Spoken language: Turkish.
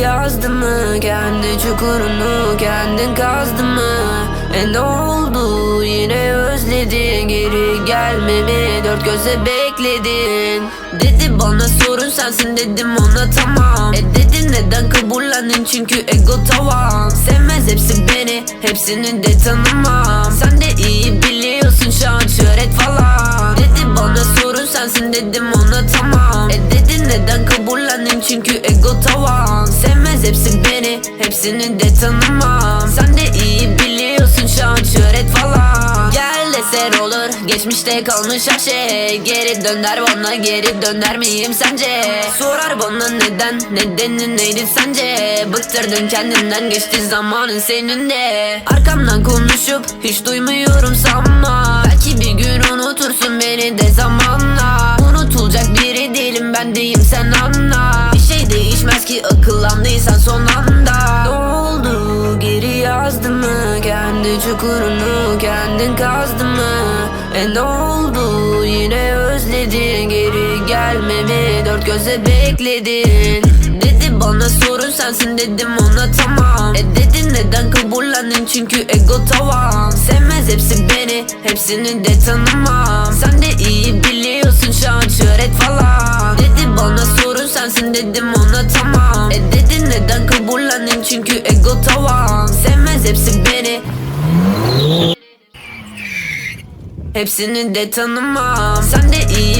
yazdı mı? Kendi çukurunu kendin kazdın mı? E ne oldu? Yine özledin. Geri gelmemi dört gözle bekledin. Dedi bana sorun sensin dedim ona tamam. E dedi neden kabullendin? Çünkü ego tavan. Sevmez hepsi beni hepsini de tanımam. Sen de iyi biliyorsun şu an şöhret falan. Dedi bana sorun sensin dedim ona çünkü ego tavan. Sevmez hepsi beni hepsini de tanımam. Sen de iyi biliyorsun şu an şöhret falan. Gel deser olur geçmişte kalmış her şey. Geri döner bana geri döner miyim sence? Sorar bana neden nedeni neydi sence? Bıktırdın kendinden geçti zamanın senin de Arkamdan konuşup hiç duymuyorum sanma. Belki bir gün unutursun beni de zamanla. Unutulacak biri değilim ben deyim sen anla ki akıllandıysan son anda. Ne oldu? Geri yazdı mı? Kendi çukurunu kendin kazdın mı? E ne oldu? Yine özledin. Geri gelmemi dört gözle bekledin. Dedi bana sorun sensin dedim ona tamam. E dedi neden kabullendin? Çünkü ego tavan. Sevmez hepsi beni hepsini de tanımam. Sen de iyi biliyorsun şu an şöhret falan. Dedi bana sorun sensin dedim ona ego tavan. Sevmez hepsi beni. Hepsini de tanımam. Sen de iyi